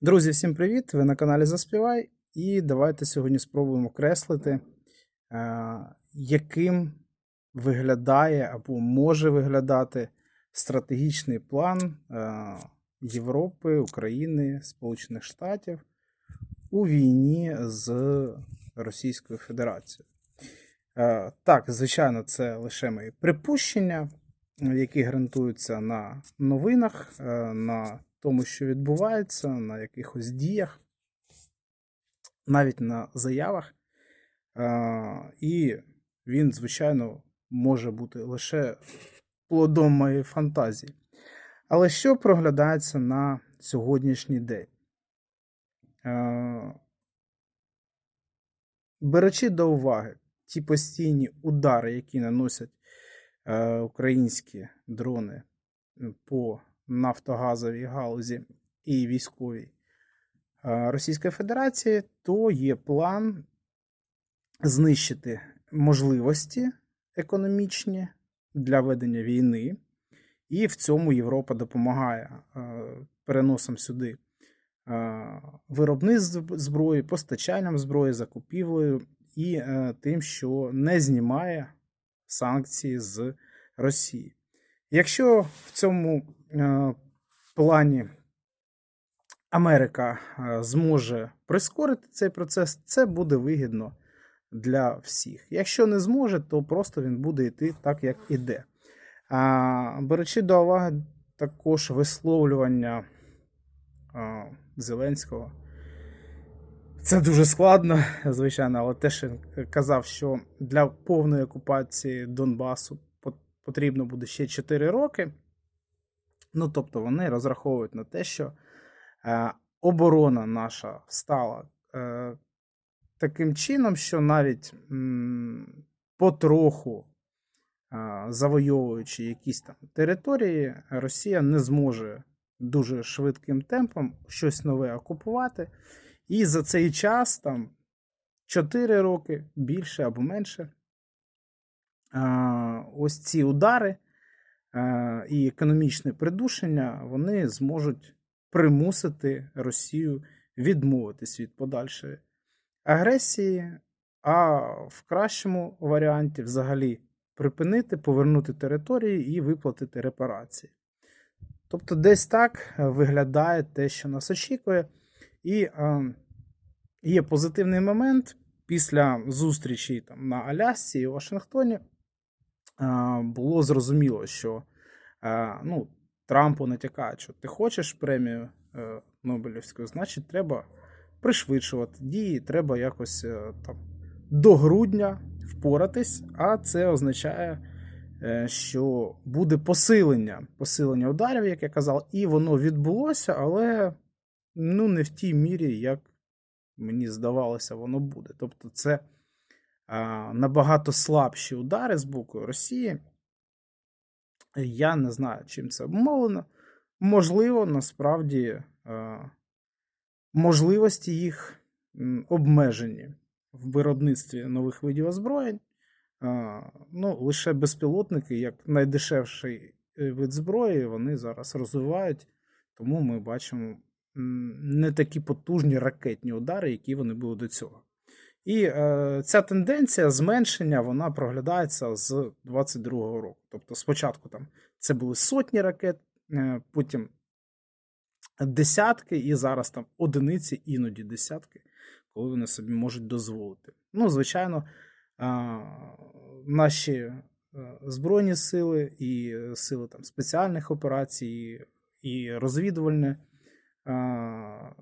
Друзі, всім привіт! Ви на каналі Заспівай. І давайте сьогодні спробуємо креслити, е, яким виглядає або може виглядати стратегічний план е, Європи, України, Сполучених Штатів у війні з Російською Федерацією. Е, Так, звичайно, це лише мої припущення, які ґрунтуються на новинах, на тому, що відбувається, на якихось діях, навіть на заявах. І він, звичайно, може бути лише плодом моєї фантазії. Але що проглядається на сьогоднішній день? Беручи до уваги ті постійні удари, які наносять е, українські дрони по нафтогазовій галузі і військовій е, Російської Федерації, то є план знищити можливості економічні для ведення війни, і в цьому Європа допомагає е, переносом сюди е, виробництв зброї, постачанням зброї, закупівлею і тим, що не знімає санкції з Росії. Якщо в цьому е, плані Америка е, зможе прискорити цей процес, це буде вигідно для всіх. Якщо не зможе, то просто він буде йти так, як іде. А, беручи до уваги також висловлювання а, Зеленського. Це дуже складно, звичайно, але те, що він казав, що для повної окупації Донбасу потрібно буде ще 4 роки. Ну, тобто вони розраховують на те, що е, оборона наша стала е, таким чином, що навіть м, потроху е, завойовуючи якісь там території, Росія не зможе дуже швидким темпом щось нове окупувати. І за цей час, там 4 роки, більше або менше, а, ось ці удари а, і економічне придушення, вони зможуть примусити Росію відмовитись від подальшої агресії, а в кращому варіанті взагалі припинити, повернути території і виплатити репарації. Тобто, десь так виглядає те, що нас очікує. І е, є позитивний момент після зустрічі там, на Алясці і Вашингтоні. Е, було зрозуміло, що е, ну, Трампу натякають, що ти хочеш премію е, Нобелівську, значить, треба пришвидшувати дії, треба якось там до грудня впоратись, а це означає, що буде посилення, посилення ударів, як я казав, і воно відбулося, але ну, не в тій мірі, як мені здавалося, воно буде. Тобто, це набагато слабші удари з боку Росії. Я не знаю, чим це обмовлено. Можливо, насправді можливості їх обмежені в виробництві нових видів озброєнь. Ну, лише безпілотники, як найдешевший е, вид зброї, вони зараз розвивають, тому ми бачимо не такі потужні ракетні удари, які вони були до цього. І е, ця тенденція зменшення вона проглядається з 22-го року. Тобто, спочатку там це були сотні ракет, е, потім десятки, і зараз там одиниці, іноді десятки, коли вони собі можуть дозволити. Ну, звичайно, е, наші збройні сили і е, сили там спеціальних операцій, і, розвідувальне е,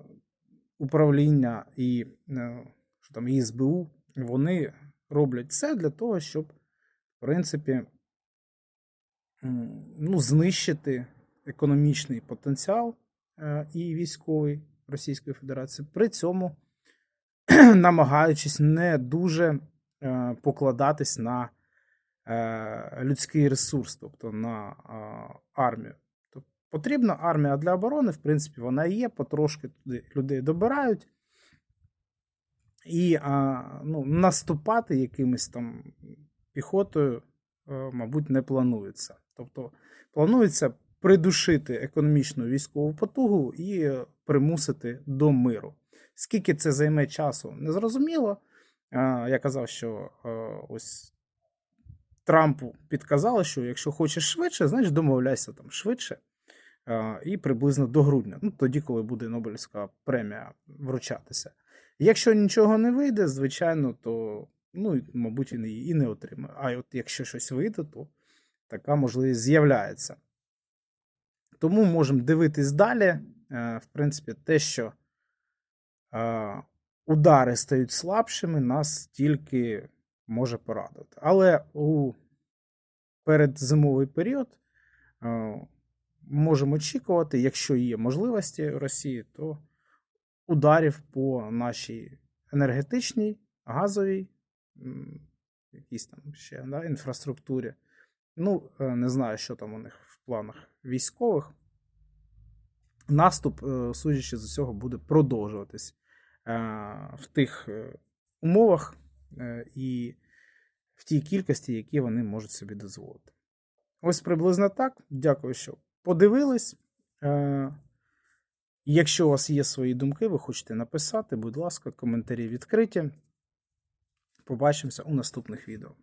управління і е, там і СБУ, вони роблять все для того, щоб, в принципі, ну, знищити економічний потенціал е, і військовий Російської Федерації, при цьому намагаючись не дуже е, покладатись на е, людський ресурс, тобто на армію. Тобто потрібна армія для оборони, в принципі, вона є, потрошки туди людей добирають. І а, ну, наступати якимось там піхотою, е, мабуть, не планується. Тобто планується придушити економічну військову потугу і примусити до миру. Скільки це займе часу, незрозуміло. Е, Я казав, що е, ось Трампу підказали, що якщо хочеш швидше, значить домовляйся там швидше. І приблизно до грудня, ну тоді, коли буде Нобелівська премія вручатися. Якщо нічого не вийде, звичайно, то ну, мабуть, він її і не отримає. А от якщо щось вийде, то така можливість з'являється. Тому можемо дивитись далі. Е, В принципі, те, що е, удари стають слабшими, нас тільки може порадувати. Але у передзимовий період е, можемо очікувати, якщо є можливості Росії, то ударів по нашій енергетичній, газовій, якійсь там ще да, інфраструктурі. Ну, е, не знаю, що там у них в планах військових. Наступ, е, судячи з усього, буде продовжуватись е, в тих умовах і в тій кількості, які вони можуть собі дозволити. Ось приблизно так. Дякую, що подивились. Якщо у вас є свої думки, ви хочете написати, будь ласка, коментарі відкриті. Побачимося у наступних відео.